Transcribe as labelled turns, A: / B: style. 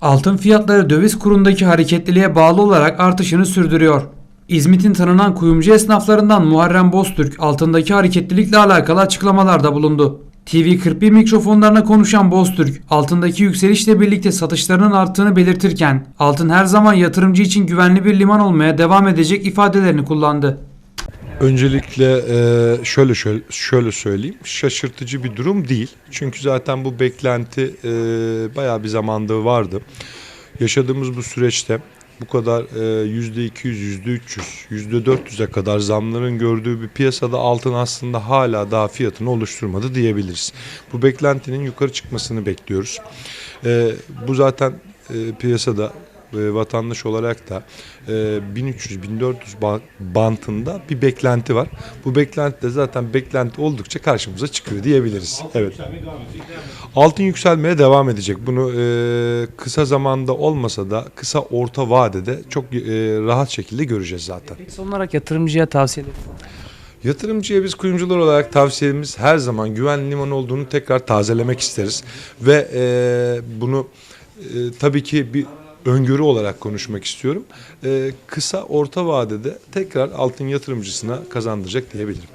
A: Altın fiyatları döviz kurundaki hareketliliğe bağlı olarak artışını sürdürüyor. İzmit'in tanınan kuyumcu esnaflarından Muharrem Boztürk altındaki hareketlilikle alakalı açıklamalarda bulundu. TV41 mikrofonlarına konuşan Boztürk, altındaki yükselişle birlikte satışlarının arttığını belirtirken, altın her zaman yatırımcı için güvenli bir liman olmaya devam edecek ifadelerini kullandı.
B: Öncelikle e, şöyle şöyle şöyle söyleyeyim. Şaşırtıcı bir durum değil. Çünkü zaten bu beklenti e, bayağı bir zamanda vardı. Yaşadığımız bu süreçte bu kadar e, yüzde 200, yüzde 300, yüzde 400'e kadar zamların gördüğü bir piyasada altın aslında hala daha fiyatını oluşturmadı diyebiliriz. Bu beklentinin yukarı çıkmasını bekliyoruz. E, bu zaten piyasada e, vatandaş olarak da e, 1300-1400 ba- bantında bir beklenti var. Bu beklenti de zaten beklenti oldukça karşımıza çıkıyor diyebiliriz. Evet. Altın yükselmeye devam edecek. Bunu e, kısa zamanda olmasa da kısa orta vadede çok e, rahat şekilde göreceğiz zaten.
C: Peki son olarak yatırımcıya tavsiye ederim.
B: Yatırımcıya biz kuyumcular olarak tavsiyemiz her zaman güven limanı olduğunu tekrar tazelemek isteriz. Ve e, bunu e, tabii ki bir öngörü olarak konuşmak istiyorum. E, kısa orta vadede tekrar altın yatırımcısına kazandıracak diyebilirim.